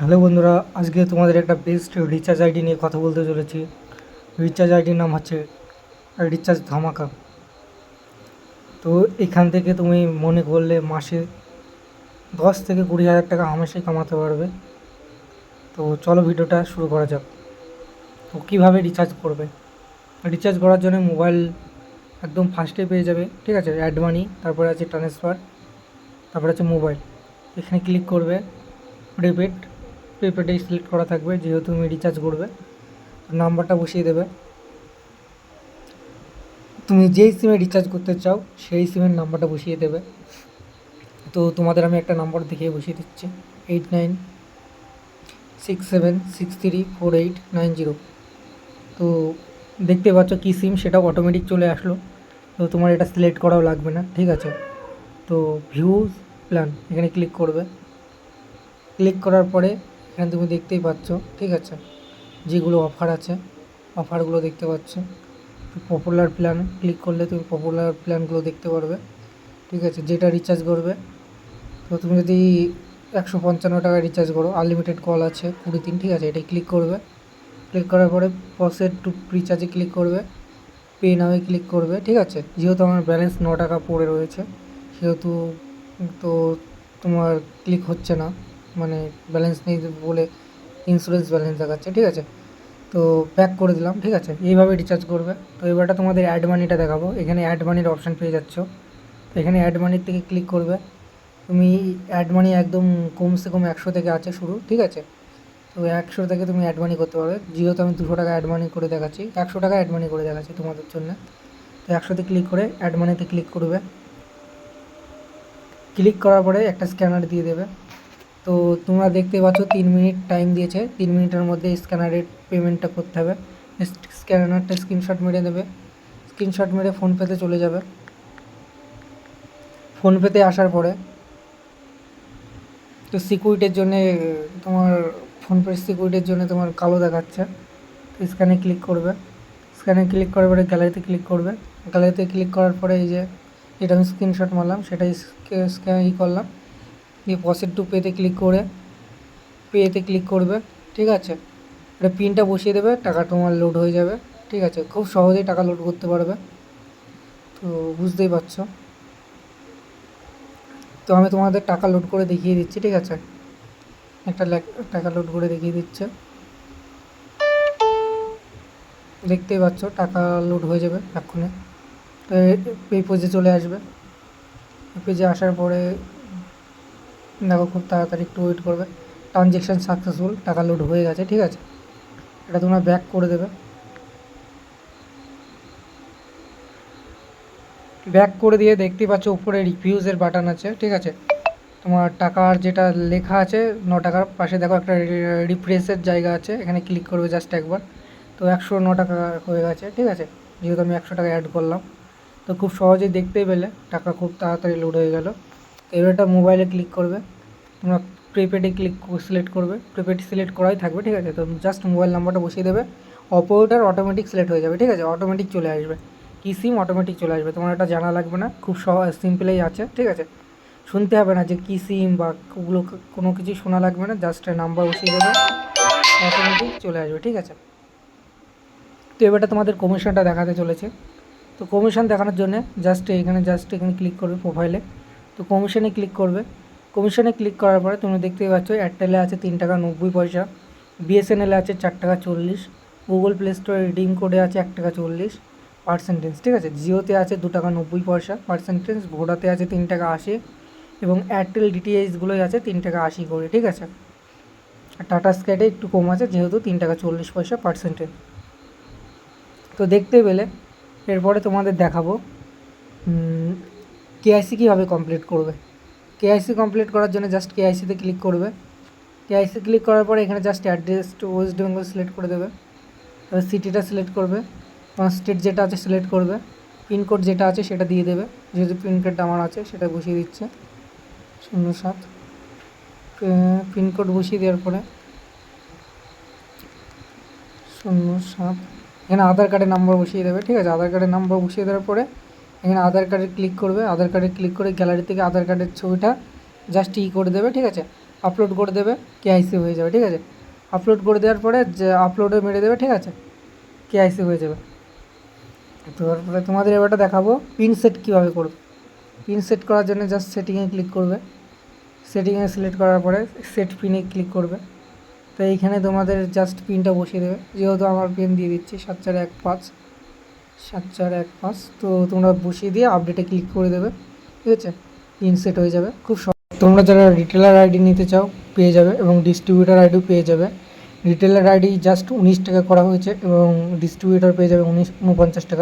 Hello বন্ধুরা, আজকে তোমাদের একটা বেস্ট রিচার্জ আইডি নিয়ে কথা বলতে চলেছি। রিচার্জ আইডির নাম হচ্ছে রিচার্জ ধামাকা তো এখান থেকে তুমি মনে করলে মাসে দশ থেকে কুড়ি হাজার টাকা হামেশাই কামাতে পারবে। তো চলো ভিডিওটা শুরু করা যাক। তো কীভাবে রিচার্জ করবে? রিচার্জ করার জন্য মোবাইল একদম ফার্স্টে পেয়ে যাবে, ঠিক আছে? অ্যাড মানি তারপরে আছে ট্রান্সফার তারপরে আছে মোবাইল এখানে ক্লিক করবে প্রিপেড প্রিপেডেই সিলেক্ট করা থাকবে, যেহেতু তুমি রিচার্জ করবে। নাম্বারটা বসিয়ে দেবে। তুমি যেই সিমে রিচার্জ করতে চাও, সেই সিমের নাম্বারটা বসিয়ে দেবে। তো তোমাদের আমি একটা নাম্বার দেখিয়ে বসিয়ে দিচ্ছি। Eight nine six seven six three four eight nine zero তো দেখতে পাচ্ছ কী সিম সেটা অটোমেটিক চলে আসলো। তো তোমার এটা সিলেক্ট করাও লাগবে না, ঠিক আছে? তো ভিউজ প্ল্যান এখানে ক্লিক করবে। ক্লিক করার পরে এখানে তুমি দেখতেই পাচ্ছ, ঠিক আছে? যেগুলো অফার আছে অফারগুলো দেখতে পাচ্ছ। পপুলার প্ল্যান ক্লিক করলে তুমি পপুলার প্ল্যানগুলো দেখতে পারবে, ঠিক আছে? যেটা রিচার্জ করবে। তো তুমি যদি একশো পঞ্চান্ন টাকা রিচার্জ করো আনলিমিটেড কল আছে কুড়ি দিন, ঠিক আছে? এটাই ক্লিক করবে। ক্লিক করার পরে প্রসেড টু রিচার্জে ক্লিক করবে পে নামে ক্লিক করবে, ঠিক আছে? যেহেতু আমার ব্যালেন্স ন টাকা পড়ে রয়েছে, সেহেতু তো তোমার ক্লিক হচ্ছে না। মানে ব্যালেন্স নেই বলে ইন্স্যুরেন্স ব্যালেন্স দেখাচ্ছে, ঠিক আছে? তো প্যাক করে দিলাম, ঠিক আছে? এইভাবে রিচার্জ করবে। তো এবারটা তোমাদের অ্যাড মানিটা দেখাবো। এখানে অ্যাড মানির অপশান পেয়ে যাচ্ছ। তো এখানে অ্যাড মানির থেকে ক্লিক করবে। তুমি অ্যাড মানি একদম কমসে কম একশো থেকে আছে শুরু, ঠিক আছে? তো একশো থেকে তুমি অ্যাড মানি করতে পারবে। যেহেতু আমি দুশো টাকা অ্যাড মানি করে দেখাচ্ছি, একশো টাকা অ্যাড মানি করে দেখাচ্ছি তোমাদের জন্য। তো একশোতে ক্লিক করে অ্যাড মানিতে ক্লিক করবে। ক্লিক করার পরে একটা স্ক্যানার দিয়ে দেবে। তো তোমরা দেখতে পাচ্ছ তিন মিনিট টাইম দিয়েছে। তিন মিনিটের মধ্যে স্ক্যানারের পেমেন্টটা করতে হবে। স্ক্যানারটা স্ক্রিনশট মেরে দেবে। স্ক্রিনশট মেরে ফোনপেতে চলে যাবে। ফোনপেতে আসার পরে তো সিকিউরিটির জন্যে তোমার ফোনপে সিকিউরিটির জন্য তোমার কালো দেখাচ্ছে। তো স্ক্যানে ক্লিক করবে। স্ক্যানে ক্লিক করার পরে গ্যালারিতে ক্লিক করবে। গ্যালারিতে ক্লিক করার পরে এই যে, যেটা আমি স্ক্রিনশট মারলাম, সেটাই স্ক্যান ই করলাম। দিয়ে পসেট টু পেতে ক্লিক করে, পেতে ক্লিক করবে, ঠিক আছে? এটা পিনটা বসিয়ে দেবে, টাকা তোমার লোড হয়ে যাবে, ঠিক আছে? খুব সহজেই টাকা লোড করতে পারবে। তো বুঝতেই পারছ? তো আমি তোমাদের টাকা লোড করে দেখিয়ে দিচ্ছি, ঠিক আছে? একটা টাকা লোড করে দেখিয়ে দিচ্ছে। দেখতেই পাচ্ছ, টাকা লোড হয়ে যাবে এক্ষুনি। তো এই পেজে চলে আসবে। পেজে আসার পরে দেখো খুব তাড়াতাড়ি একটু ওয়েট করবে। ট্রানজেকশান সাকসেসফুল টাকা লোড হয়ে গেছে, ঠিক আছে? এটা তোমরা ব্যাক করে দেবে। ব্যাক করে দিয়ে দেখতেই পাচ্ছ উপরে রিফিউজের বাটন আছে, ঠিক আছে? তোমার টাকার যেটা লেখা আছে, ন টাকার পাশে দেখো একটা রিফ্রেশের জায়গা আছে, এখানে ক্লিক করবে জাস্ট একবার। তো একশো ন টাকা হয়ে গেছে, ঠিক আছে? যেহেতু আমি একশো টাকা অ্যাড করলাম। তো খুব সহজেই দেখতেই পেলে, টাকা খুব তাড়াতাড়ি লোড হয়ে গেল। এবার এটা মোবাইলে ক্লিক করবে। তোমরা প্রিপেডে ক্লিক সিলেক্ট করবে। প্রিপেড সিলেক্ট করাই থাকবে, ঠিক আছে? তো জাস্ট মোবাইল নাম্বারটা বসিয়ে দেবে। অপারেটার অটোমেটিক সিলেক্ট হয়ে যাবে, ঠিক আছে? অটোমেটিক চলে আসবে। কি সিম অটোমেটিক চলে আসবে। তোমার এটা জানা লাগবে না। খুব সহজ সিম্পলেই আছে, ঠিক আছে? শুনতে হবে না যে কী সিম বা ওগুলো কোনো কিছু শোনা লাগবে না। জাস্ট নাম্বার বসিয়ে দেবে। অটোমেটিক চলে আসবে, ঠিক আছে? তো এবারটা তোমাদের কমিশনটা দেখাতে চলেছে। তো কমিশন দেখানোর জন্য জাস্ট এখানে জাস্ট এখানে ক্লিক করবে প্রোফাইলে তো কমিশনে ক্লিক করবে। কমিশনে ক্লিক করার পরে তুমি দেখতেই পাচ্ছ এয়ারটেলে আছে তিন টাকা নব্বই পয়সা বিএসএনএলে আছে চার টাকা চল্লিশ গুগল প্লে স্টোরে রিডিং কোডে আছে এক টাকা চল্লিশ পার্সেন্টেজ ঠিক আছে? জিওতে আছে দু টাকা নব্বই পয়সা পার্সেন্টেজ ভোডাতে আছে তিন টাকা আশি এবং এয়ারটেল ডিটিএইচগুলোই আছে তিন টাকা আশি করে, ঠিক আছে? আর টাটা স্কাইটে একটু কম আছে, যেহেতু তিন টাকা চল্লিশ পয়সা পার্সেন্টেজ তো দেখতে পেলে, এরপরে তোমাদের দেখাবো কেআইসি কীভাবে কমপ্লিট করবে? কেআইসি কমপ্লিট করার জন্য জাস্ট কেআইসিতে ক্লিক করবে। কেআইসি ক্লিক করার পরে এখানে just address to West Bengal select করে দেবে। তারপর সিটিটা সিলেক্ট করবে। স্টেট যেটা আছে সিলেক্ট করবে। পিনকোড যেটা আছে সেটা দিয়ে দেবে। যেহেতু পিনকোডটা আমার আছে, সেটা বসিয়ে দিচ্ছে। শূন্য সাত। পিনকোড বসিয়ে দেওয়ার পরে শূন্য সাত। এখানে আধার কার্ডের নাম্বার বসিয়ে দেবে। ঠিক আছে, আধার কার্ডের নাম্বার বসিয়ে দেওয়ার পরে এখানে আধার কার্ডে ক্লিক করবে, আধার কার্ডে ক্লিক করে গ্যালারি থেকে আধার কার্ডের ছবিটা জাস্ট ই করে দেবে, ঠিক আছে? আপলোড করে দেবে কেআইসি হয়ে যাবে, ঠিক আছে? আপলোড করে দেওয়ার পরে যে আপলোডে মেরে দেবে, ঠিক আছে? কেআইসি হয়ে যাবে। তারপরে তোমাদের এবারটা দেখাবো পিন সেট কীভাবে করবে। পিন সেট করার জন্য জাস্ট সেটিংয়ে ক্লিক করবে। সেটিংয়ে সিলেক্ট করার পরে সেট পিনে ক্লিক করবে। তো এইখানে তোমাদের জাস্ট পিনটা বসিয়ে দেবে। যেহেতু আমার পিন দিয়ে দিচ্ছি, সাত চার এক পাঁচ। সাত চার এক পাঁচ, তো তোমরা বসিয়ে দিয়ে আপডেটে ক্লিক করে দেবে, ঠিক আছে? পিন সেট হয়ে যাবে। খুব তোমরা যারা রিটেলার আইডি নিতে চাও, পেয়ে যাবে এবং ডিস্ট্রিবিউটার আইডিও পেয়ে যাবে। রিটেলার আইডি জাস্ট উনিশ টাকা করা হয়েছে এবং ডিস্ট্রিবিউটার পেয়ে যাবে উনিশ, উনপঞ্চাশ টাকা।